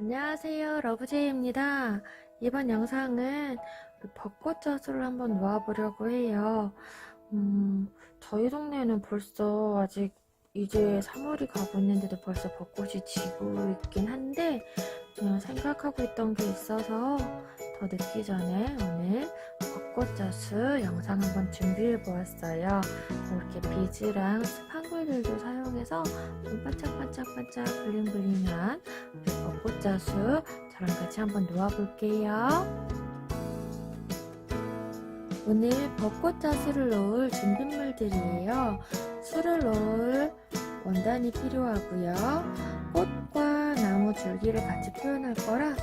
안녕하세요 러브제이입니다. 이번 영상은 벚꽃 자수를 한번 놓아보려고 해요. 음, 저희 동네는 벌써 아직 이제 3월이 가고 있는데도 벌써 벚꽃이 지고 있긴 한데 그냥 생각하고 있던 게 있어서 더 늦기 전에 오늘 벚꽃 자수 영상 한번 준비해 보았어요 이렇게 비즈랑 스판글들도 사용해서 좀 반짝반짝반짝 블링블링한 우리 벚꽃 자수 저랑 같이 한번 놓아볼게요. 오늘 벚꽃 자수를 넣을 준비물들이에요. 술을 넣을 원단이 필요하고요. 꽃과 나무 줄기를 같이 표현할 거라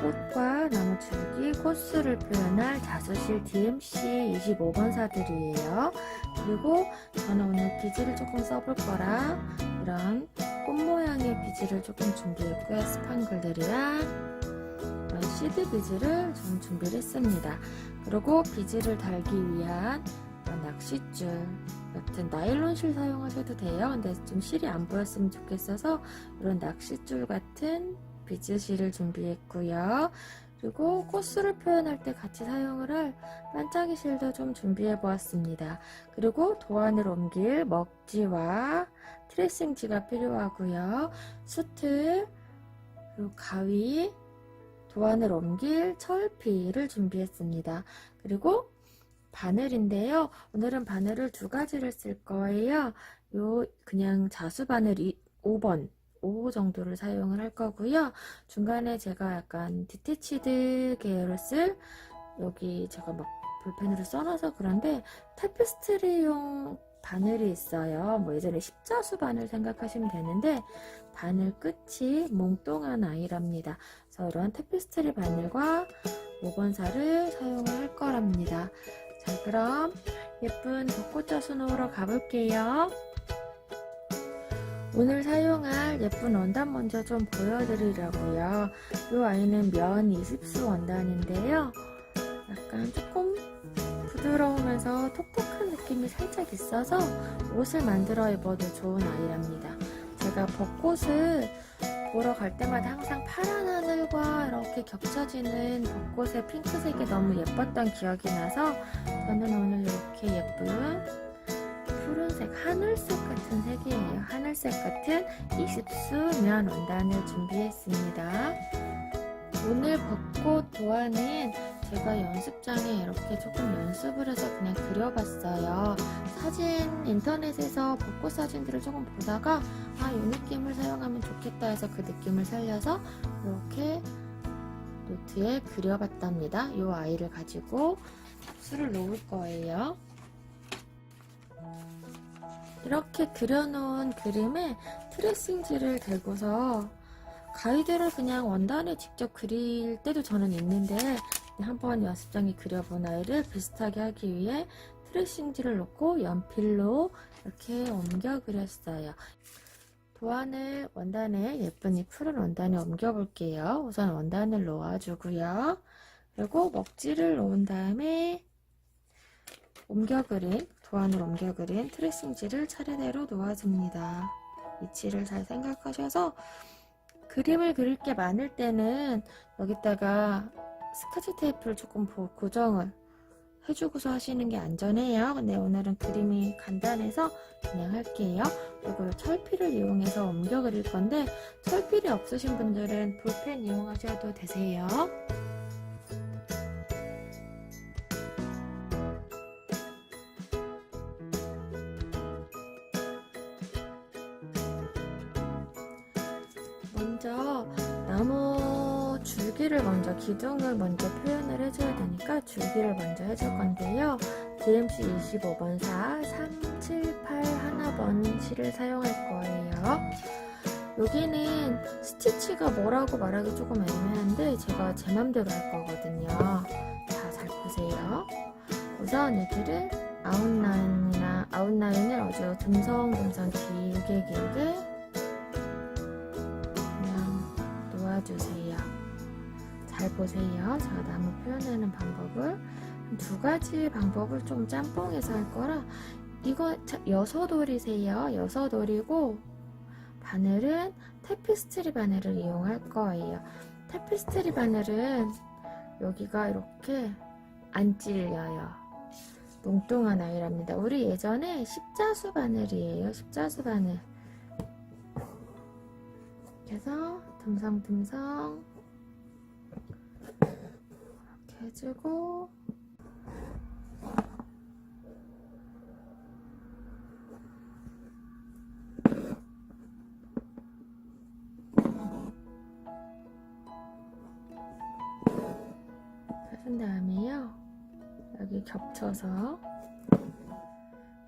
꽃과 나무 줄기, 꽃수를 표현할 자수실 DMC 25번 사들이에요. 그리고 저는 오늘 비즈를 조금 써볼 거라 이런 꽃 모양의 비즈를 조금 준비했고요. 스판글들이랑 이런 시드 비즈를 좀 준비를 했습니다. 그리고 비즈를 달기 위한 낚싯줄 같은 나일론 실 사용하셔도 돼요. 근데 좀 실이 안 보였으면 좋겠어서 이런 낚싯줄 같은 비즈 실을 준비했고요. 그리고 꽃수를 표현할 때 같이 사용을 할 반짝이 실도 좀 준비해 보았습니다. 그리고 도안을 옮길 먹지와 트레이싱지가 필요하고요. 수틀, 그리고 가위, 도안을 옮길 철피를 준비했습니다. 그리고 바늘인데요. 오늘은 바늘을 두 가지를 쓸 거예요. 요 그냥 자수 바늘 5번 5 정도를 사용을 할 거고요. 중간에 제가 약간 디테치드 계열을 쓸 여기 제가 막 볼펜으로 써놔서 그런데 타피스트리용 바늘이 있어요. 뭐 예전에 십자수 바늘 생각하시면 되는데 바늘 끝이 몽뚱한 아이랍니다. 그래서 이런 타피스트리 바늘과 5번살을 사용을 할 거랍니다. 자 그럼 예쁜 벚꽃 자수 놓으러 가볼게요. 오늘 사용할 예쁜 원단 먼저 좀 보여드리려고요. 이 아이는 면 20수 원단인데요. 약간 조금 부드러우면서 톡톡한 느낌이 살짝 있어서 옷을 만들어 입어도 좋은 아이랍니다. 제가 벚꽃을 보러 갈 때마다 항상 파란 하늘과 이렇게 겹쳐지는 벚꽃의 핑크색이 너무 예뻤던 기억이 나서 저는 오늘 이렇게 예쁜 푸른색, 하늘색 같은 색이에요. 하늘색 같은 20수 면 원단을 준비했습니다. 오늘 벚꽃 도안은 제가 연습장에 이렇게 조금 연습을 해서 그냥 그려봤어요. 사진 인터넷에서 벚꽃 사진들을 조금 보다가 아, 이 느낌을 사용하면 좋겠다 해서 그 느낌을 살려서 이렇게 노트에 그려봤답니다. 이 아이를 가지고 수를 놓을 거예요. 이렇게 그려놓은 그림에 트레싱지를 대고서 가이드를 그냥 원단에 직접 그릴 때도 저는 있는데 한번 연습장에 그려본 아이를 비슷하게 하기 위해 트레싱지를 놓고 연필로 이렇게 옮겨 그렸어요. 도안을 원단에 예쁜 이 푸른 원단에 옮겨 볼게요. 우선 원단을 놓아주고요. 그리고 먹지를 놓은 다음에 옮겨 그린 도안을 옮겨 그린 트레싱지를 차례대로 놓아줍니다. 위치를 잘 생각하셔서 그림을 그릴 게 많을 때는 여기다가 스카치 테이프를 조금 고정을 해주고서 하시는 게 안전해요. 근데 오늘은 그림이 간단해서 그냥 할게요. 그리고 철필을 이용해서 옮겨 그릴 건데 철필이 없으신 분들은 볼펜 이용하셔도 되세요. 먼저 나무 줄기를 먼저 기둥을 먼저 표현을 해줘야 되니까 줄기를 먼저 해줄 건데요. DMC 25번사 378 하나번 실을 사용할 거예요. 여기는 스티치가 뭐라고 말하기 조금 애매한데 제가 제 맘대로 할 거거든요. 자, 잘 보세요. 우선 여기를 아웃라인이나 아웃라인을 아주 듬성듬성 길게 길게 보세요. 제가 나무 표현하는 방법을 두 가지 방법을 좀 짬뽕해서 할 거라 이거. 여섯 올이고 바늘은 테피스트리 바늘을 이용할 거예요. 테피스트리 바늘은 여기가 이렇게 안 찔려요. 농뚱한 아이랍니다. 우리 예전에 십자수 바늘이에요. 십자수 바늘. 그래서 듬성듬성 해주고 해준 다음에요. 여기 겹쳐서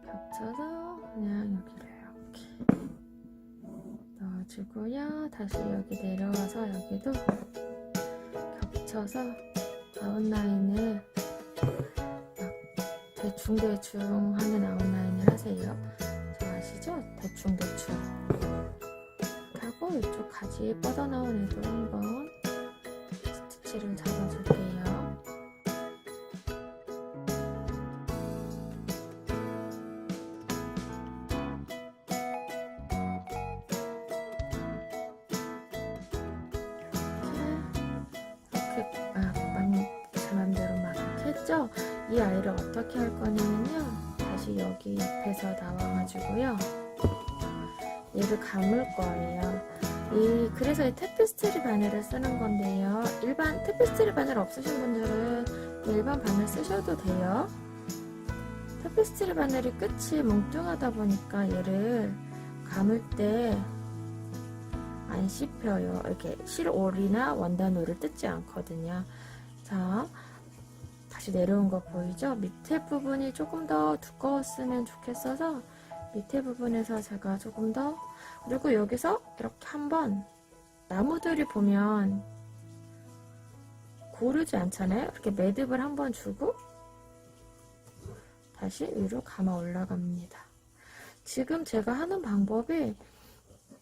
겹쳐서 그냥 여기를 이렇게 넣어주고요. 다시 여기 내려와서 여기도 겹쳐서 아웃라인을 막 대충 대충 하는 아웃라인을 하세요. 저 아시죠? 대충 대충 하고 이쪽 가지에 뻗어나온 애도 한번 스티치를 잡 감을 거예요. 이, 그래서 이 테피스트리 바늘을 쓰는 건데요. 일반 테피스트리 바늘 없으신 분들은 일반 바늘 쓰셔도 돼요. 테피스트리 바늘이 끝이 뭉뚱하다 보니까 얘를 감을 때 안 씹혀요. 이렇게 실올이나 원단올을 뜯지 않거든요. 자, 다시 내려온 거 보이죠? 밑에 부분이 조금 더 두꺼웠으면 좋겠어서 밑에 부분에서 제가 조금 더 그리고 여기서 이렇게 한번 나무들이 보면 고르지 않잖아요. 이렇게 매듭을 한번 주고 다시 위로 감아 올라갑니다. 지금 제가 하는 방법이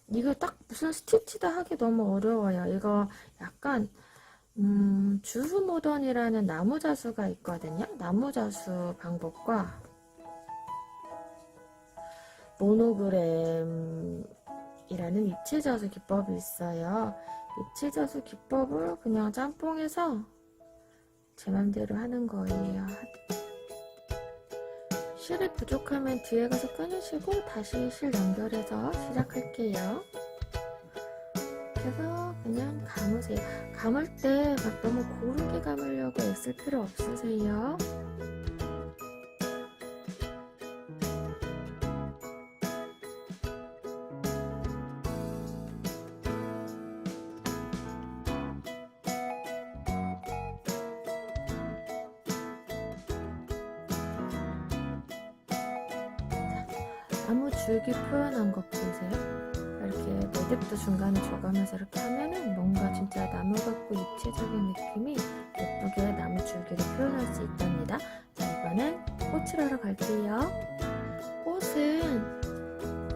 이거 딱 무슨 스티치다 하기 너무 어려워요. 이거 약간 음, 주후 모던이라는 나무 자수가 있거든요. 나무 자수 방법과 모노그램 이라는 입체 자수 기법이 있어요. 입체 자수 기법을 그냥 짬뽕해서 제 맘대로 하는 거예요. 실이 부족하면 뒤에 가서 끊으시고 다시 실 연결해서 시작할게요. 그래서 그냥 감으세요. 감을 때 막 너무 고르게 감으려고 애쓸 필요 없으세요. 중간에 줘가면서 이렇게 하면은 뭔가 진짜 나무 같고 입체적인 느낌이 예쁘게 나무 줄기를 표현할 수 있답니다. 자, 이번엔 꽃을 하러 갈게요. 꽃은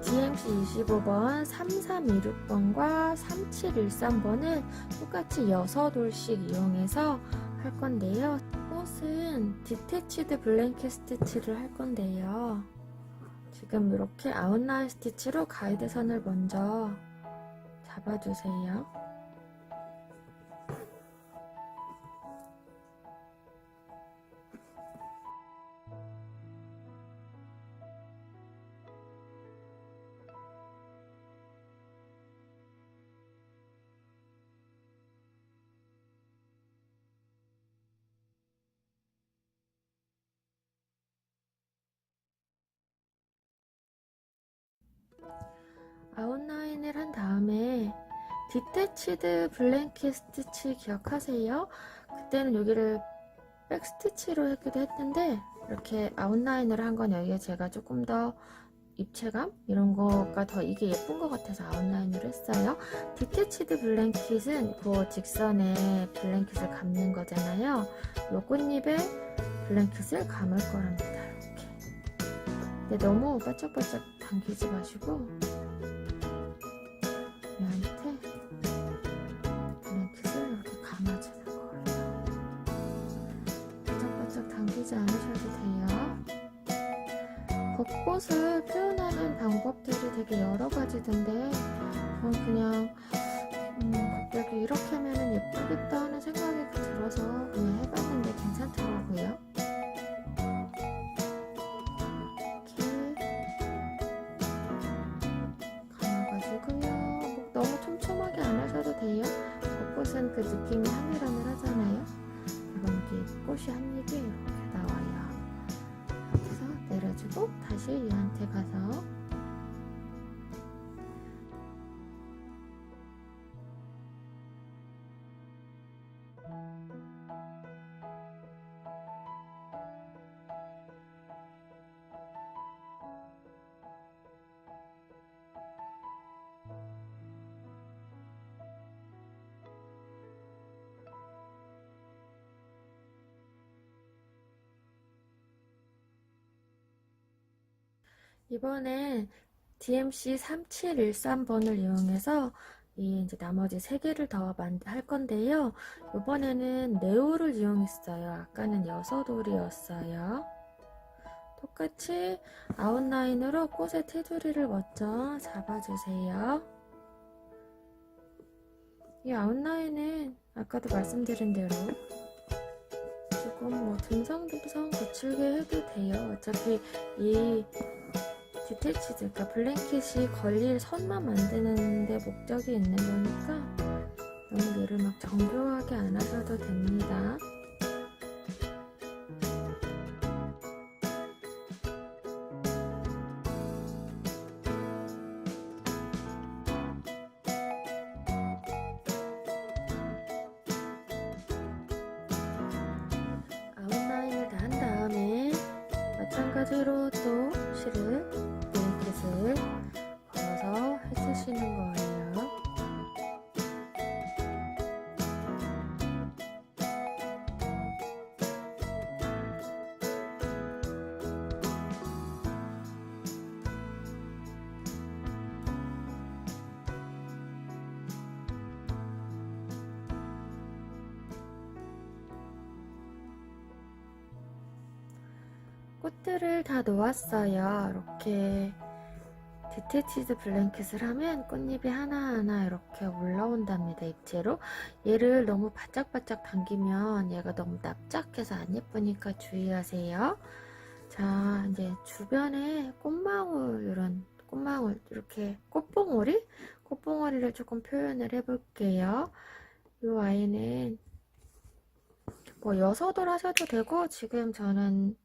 DMC 25번, 3326번과 3713번을 똑같이 6올씩 이용해서 할 건데요. 꽃은 디테치드 블랭켓 스티치를 할 건데요. 지금 이렇게 아웃라인 스티치로 가이드 선을 먼저 잡아주세요. 디테치드 블랭켓 스티치 기억하세요? 그때는 여기를 백 스티치로 했기도 했는데 이렇게 아웃라인을 한건 여기에 제가 조금 더 입체감 이런 거가 더 이게 예쁜 것 같아서 아웃라인을 했어요. 디테치드 블랭킷은 그 직선에 블랭킷을 감는 거잖아요. 요 꽃잎에 블랭킷을 감을 거랍니다. 이렇게. 근데 너무 바짝바짝 당기지 마시고 방법들이 되게 여러 가지던데 전 그냥 음, 갑자기 이렇게 하면 예쁘겠다 하는 생각이 들어서 그냥 해봤는데 괜찮더라고요. 이렇게 감아가지고요. 뭐 너무 촘촘하게 안 하셔도 돼요. 벚꽃은 그 느낌이 하늘하늘 하잖아요. 그럼 이게 꽃이 한 입이 이렇게 나와요. 해서 내려주고 다시 얘한테 가서 이번엔 DMC 3713번을 이용해서 이 이제 나머지 세 개를 더 할 건데요. 이번에는 네오를 이용했어요. 아까는 여섯 올이었어요. 똑같이 아웃라인으로 꽃의 테두리를 먼저 잡아주세요. 이 아웃라인은 아까도 말씀드린 대로 조금 뭐 듬성듬성 거칠게 해도 돼요. 어차피 이 디테치드, 그러니까 블랭킷이 걸릴 선만 만드는 데 목적이 있는 거니까 너무 얘를 막 정교하게 안 하셔도 됩니다. 꽃들을 다 놓았어요. 이렇게 디테치드 블랭킷을 하면 꽃잎이 하나하나 이렇게 올라온답니다. 입체로. 얘를 너무 바짝바짝 당기면 얘가 너무 납작해서 안 예쁘니까 주의하세요. 자, 이제 주변에 꽃망울, 이런 꽃망울, 이렇게 꽃봉오리? 꽃봉오리를 조금 표현을 해볼게요. 이 아이는 뭐 여섯올 하셔도 되고, 지금 저는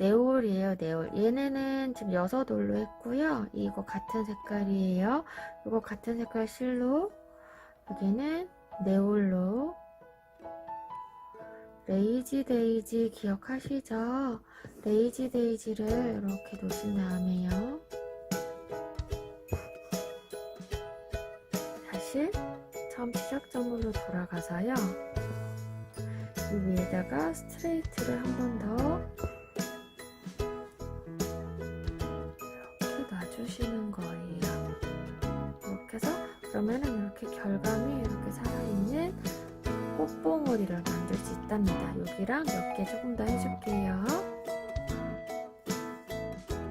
네올이에요, 네올. 얘네는 지금 여섯 올로 했고요. 이거 같은 색깔이에요. 이거 같은 색깔 실로. 여기는 네올로. 레이지 데이지 기억하시죠? 레이지 데이지를 이렇게 놓으신 다음에요. 다시 처음 시작점으로 돌아가서요. 이 위에다가 스트레이트를 한 번 더 그러면은 이렇게 결감이 이렇게 살아있는 꽃봉오리를 만들 수 있답니다. 여기랑 몇 개 조금 더 해줄게요.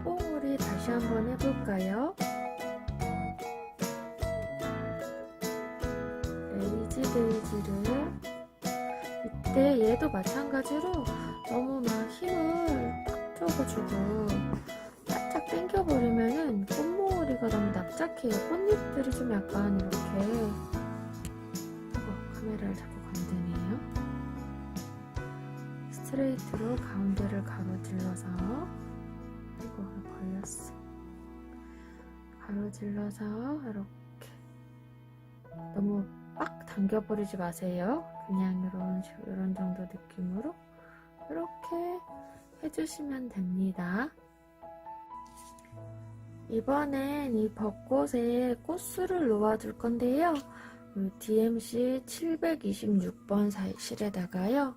뽕오리 다시 한번 해볼까요? 레이지 데이지를 이때 얘도 마찬가지로 너무 막 힘을 팍 줘가지고 바짝 당겨버리면은 꽃 봉오리가 너무 납작해요. 꽃잎들이 좀 약간 이렇게 어, 카메라를 자꾸 건드네요. 스트레이트로 가운데를 가로질러서 이거 걸렸어. 가로질러서 이렇게 너무 빡 당겨버리지 마세요. 그냥 이런 식- 이런 정도 느낌으로 이렇게 해주시면 됩니다. 이번엔 이 벚꽃에 꽃술을 놓아줄 건데요. 이 DMC 726번 실에다가요.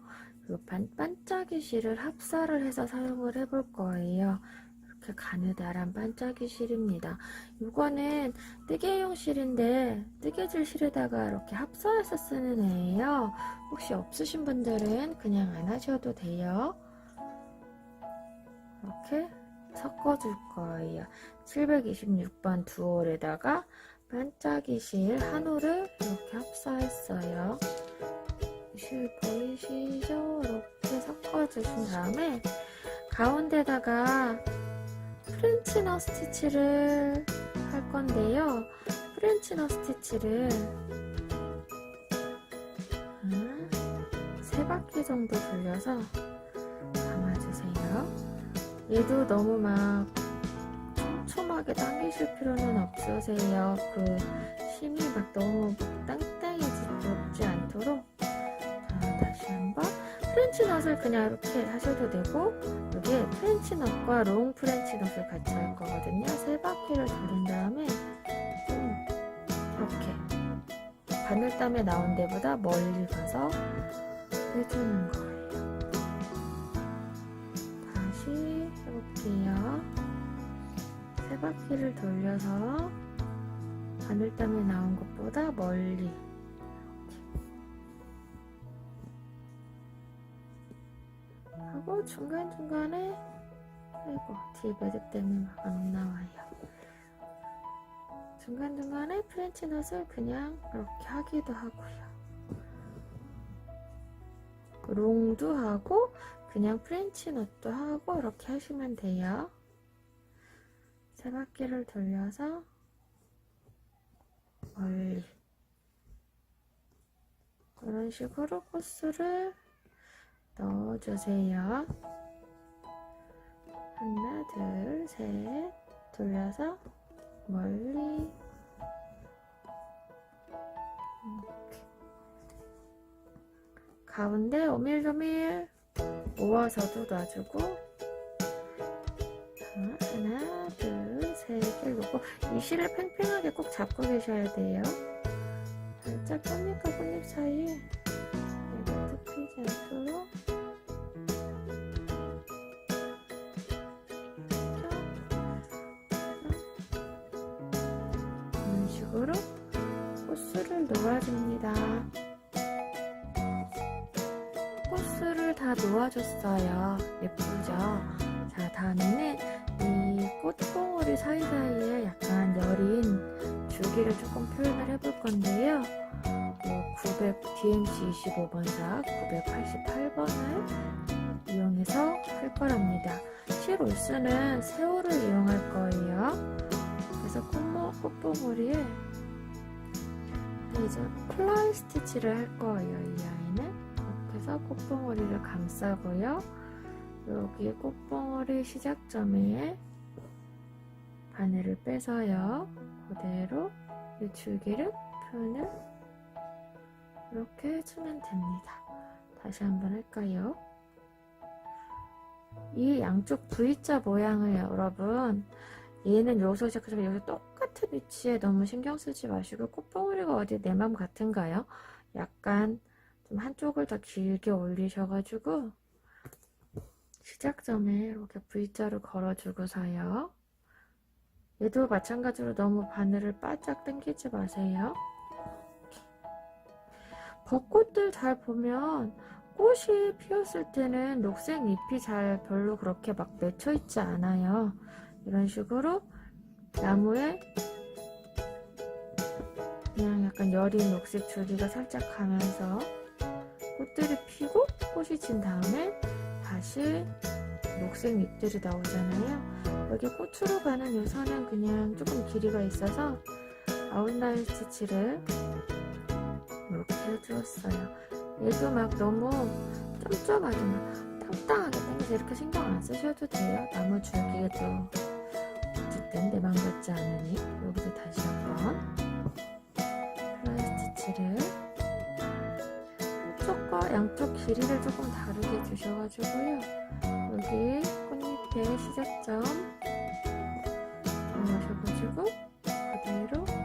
이 반, 반짝이 실을 합사를 해서 사용을 해볼 거예요. 이렇게 가느다란 반짝이 실입니다. 이거는 뜨개용 실인데 뜨개질 실에다가 이렇게 합사해서 쓰는 애예요. 혹시 없으신 분들은 그냥 안 하셔도 돼요. 이렇게 섞어줄 거예요. 726번 두올에다가 반짝이 실 한올을 이렇게 합사했어요. 실 보이시죠? 이렇게 섞어주신 다음에 가운데다가 프렌치 너 스티치를 할 건데요. 프렌치 너 스티치를 음, 세 바퀴 정도 돌려서. 얘도 너무 막 촘촘하게 당기실 필요는 없으세요. 그 심이 막 너무 땅땅해지지 않도록 자, 다시 한번 프렌치 넛을 그냥 이렇게 하셔도 되고 여기에 프렌치 넛과 롱 프렌치 넛을 같이 할 거거든요. 세 바퀴를 돌린 다음에 좀 이렇게 바늘땀에 나온 데보다 멀리 가서 해주는 거예요. 바퀴를 돌려서 바늘땀에 나온 것보다 멀리 하고 중간중간에 아이고 뒤에 매듭 때문에 막 안 나와요. 중간중간에 프렌치 넛을 그냥 이렇게 하기도 하고요. 롱도 하고 그냥 프렌치 넛도 하고 이렇게 하시면 돼요. 세 바퀴를 돌려서 멀리 이런 식으로 코스를 넣어주세요. 하나, 둘, 셋 돌려서 멀리. 가운데 오밀조밀 모아서도 놔주고 개 놓고 이 실을 팽팽하게 꼭 잡고 계셔야 돼요. 살짝 꽃잎과 꽃잎 사이에 얘가 뜯기지 않도록 이런 식으로 코스를 놓아줍니다. 코스를 다 놓아줬어요. 예쁘죠? 자, 다음에는 이 꽃봉오리 사이사이에 약간 여린 줄기를 조금 표현을 해볼 건데요. 뭐900 DMC 25번사 988번을 이용해서 할 거랍니다. 실올수는 세호를 이용할 거예요. 그래서 꽃모, 꽃봉오리에 이제 플라이 스티치를 할 거예요. 이 아이는 해서 꽃봉오리를 감싸고요. 여기 꽃봉오리 시작점에 바늘을 빼서요. 그대로 이 줄기를 표현을 이렇게 해주면 됩니다. 다시 한번 할까요? 이 양쪽 V자 모양을 여러분 얘는 여기서 시작해서 여기 똑같은 위치에 너무 신경 쓰지 마시고 꽃봉오리가 어디 내 맘 같은가요? 약간 좀 한쪽을 더 길게 올리셔가지고 시작점에 이렇게 V자로 걸어주고서요. 얘도 마찬가지로 너무 바늘을 바짝 당기지 마세요. 벚꽃들 잘 보면 꽃이 피었을 때는 녹색 잎이 잘 별로 그렇게 막 맺혀 있지 않아요. 이런 식으로 나무에 그냥 약간 여린 녹색 줄기가 살짝 가면서 꽃들이 피고 꽃이 진 다음에 다시 녹색 잎들이 나오잖아요. 여기 꽃으로 가는 요 선은 그냥 조금 길이가 있어서 아웃라인 스티치를 이렇게 해주었어요. 얘도 막 너무 쫌쫌하게 막 땅땅하게 당겨서 이렇게 신경 안 쓰셔도 돼요. 나무 줄기에도 어쨌든 내맘 같지 않으니 여기도 다시 한번 플라이 한쪽과 양쪽 길이를 조금 다르게 주셔가지고요. 여기 꽃잎의 시작점 넣으셔가지고 그대로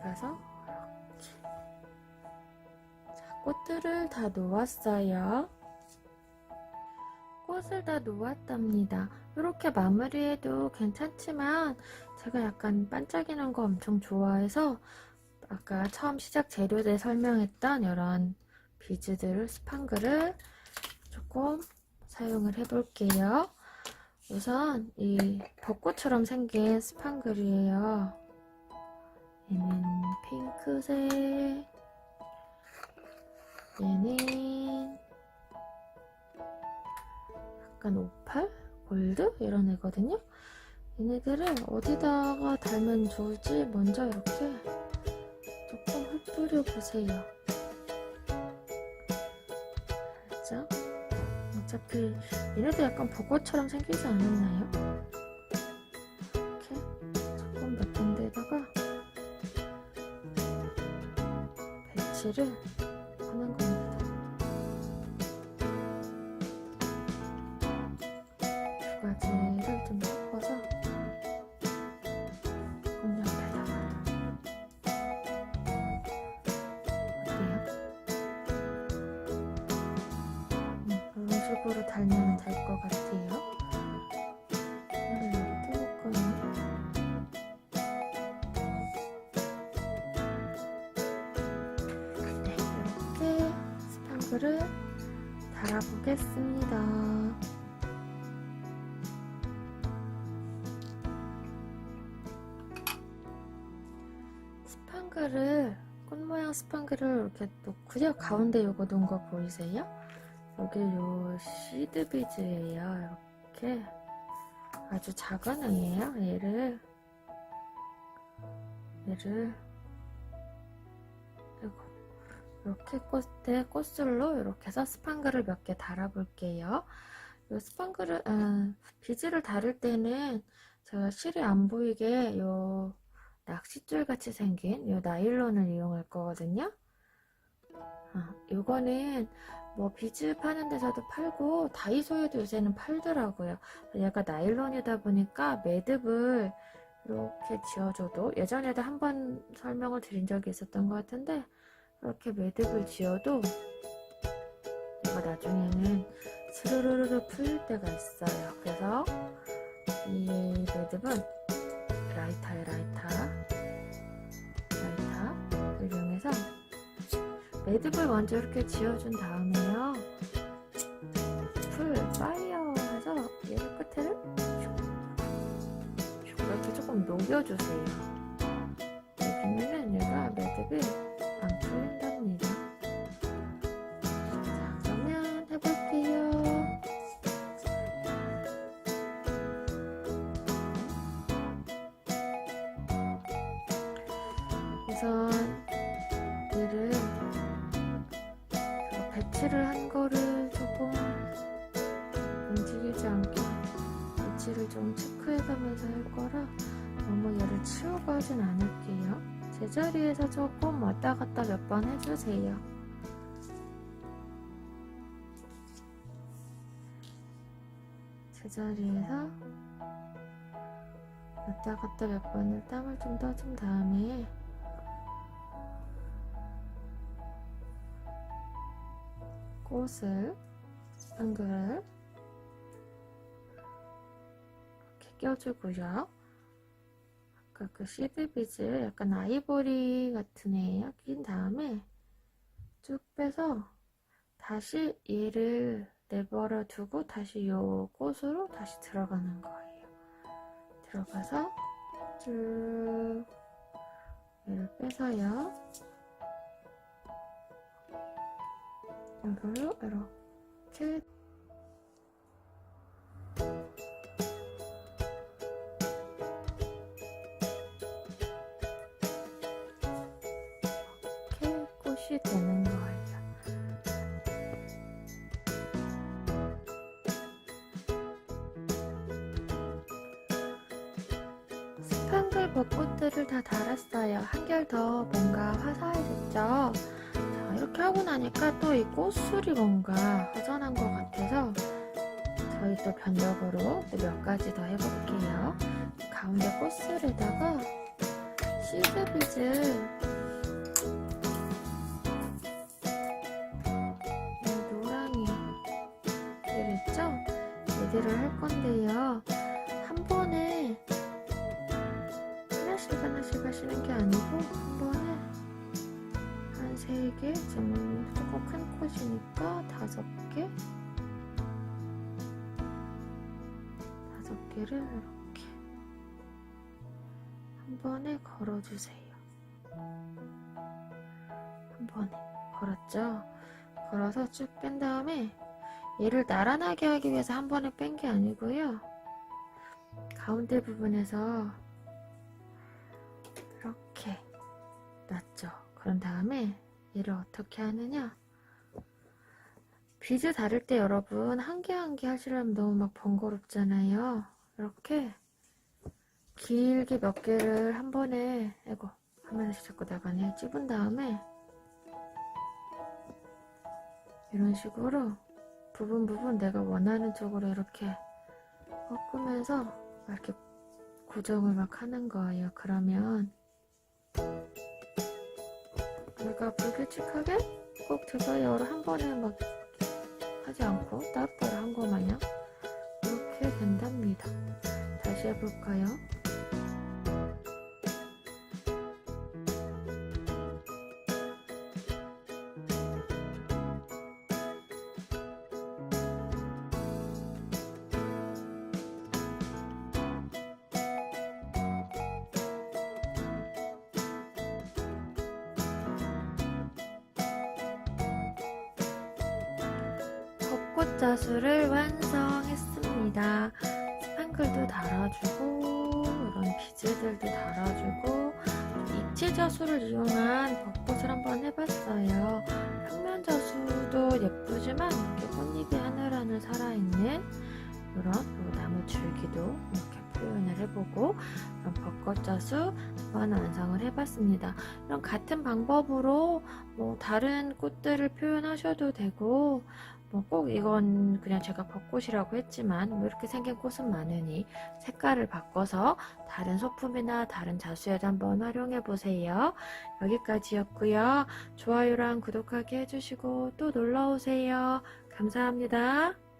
이렇게 자 꽃들을 다 놓았어요. 꽃을 다 놓았답니다. 이렇게 마무리해도 괜찮지만 제가 약간 반짝이는 거 엄청 좋아해서 아까 처음 시작 재료 때 설명했던 이런 비즈들을 스판글을 조금 사용을 해볼게요. 우선 이 벚꽃처럼 생긴 스판글이에요. 얘는 핑크색, 얘는 약간 오팔, 골드 이런 애거든요. 얘네들을 어디다가 달면 좋을지 먼저 이렇게 조금 흩뿌려 보세요. 살짝. 어차피 얘네도 약간 벚꽃처럼 생기지 않았나요? 배치 스판글을 꽃 모양 스판글을 이렇게 놓고요. 가운데 요거 놓은 거 보이세요? 여기 요 시드 비즈예요. 이렇게 아주 작은 애예요. 얘를 얘를 이거 이렇게 꽃에 꽃술로 이렇게 해서 스판글을 몇 개 달아볼게요. 요 스판글을 아, 비즈를 다룰 때는 제가 실이 안 보이게 요 낚싯줄 같이 생긴 요 나일론을 이용할 거거든요. 아, 요거는 뭐 비즈 파는 데서도 팔고 다이소에도 요새는 팔더라고요. 얘가 나일론이다 보니까 매듭을 이렇게 지어줘도 예전에도 한 번 설명을 드린 적이 있었던 것 같은데 이렇게 매듭을 지어도 얘가 나중에는 스르르르 풀릴 때가 있어요. 그래서 이 매듭은 매듭을 먼저 이렇게 지어준 다음에요. 풀 파이어 해서 얘를 끝에를 이렇게 조금 녹여주세요. 녹이면은 얘가 매듭이 하진 않을게요. 제자리에서 조금 왔다 갔다 몇 번 해주세요. 제자리에서 왔다 갔다 몇 번을 땀을 좀 떠준 다음에 꽃을 한글 이렇게 껴주고요. 아까 그 시드 비즈 약간 아이보리 같은 애예요. 낀 다음에 쭉 빼서 다시 얘를 내버려 두고 다시 요 꽃으로 다시 들어가는 거예요. 들어가서 쭉 얘를 빼서요. 이걸로 이렇게 꽃들을 다 달았어요. 한결 더 뭔가 화사해졌죠? 자, 이렇게 하고 나니까 또 이 꽃술이 뭔가 허전한 것 같아서 저희 또 변적으로 또 몇 가지 더 해볼게요. 가운데 꽃술에다가 시드비즈 하나씩 하나씩 하시는 게 아니고 한 번에 한 세 개, 지금 조금 큰 콧이니까 다섯 개, 다섯 개를 이렇게 한 번에 걸어주세요. 한 번에 걸었죠? 걸어서 쭉 뺀 다음에 얘를 나란하게 하기 위해서 한 번에 뺀 게 아니고요. 가운데 부분에서 그런 다음에 얘를 어떻게 하느냐? 비즈 다를 때 여러분 한 개 한 개 하시려면 너무 막 번거롭잖아요. 이렇게 길게 몇 개를 한 번에 아이고 화면에서 자꾸 나가네 찝은 다음에 이런 식으로 부분 부분 내가 원하는 쪽으로 이렇게 꺾으면서 막 이렇게 고정을 막 하는 거예요. 그러면 내가 불규칙하게 꼭 제가 여러 한 번에 막 하지 않고 따로따로 한 거 마냥 이렇게 된답니다. 다시 해볼까요? 비즈들도 달아주고 입체 자수를 이용한 벚꽃을 한번 해봤어요. 평면 자수도 예쁘지만 이렇게 꽃잎이 하늘하늘 살아있는 이런 요 나무 줄기도 이렇게 표현을 해보고 이런 벚꽃 자수 한번 완성을 해봤습니다. 이런 같은 방법으로 뭐 다른 꽃들을 표현하셔도 되고 뭐 꼭 이건 그냥 제가 벚꽃이라고 했지만 뭐 이렇게 생긴 꽃은 많으니 색깔을 바꿔서 다른 소품이나 다른 자수에도 한번 활용해 보세요. 여기까지였고요. 좋아요랑 구독하기 해주시고 또 놀러 오세요. 감사합니다.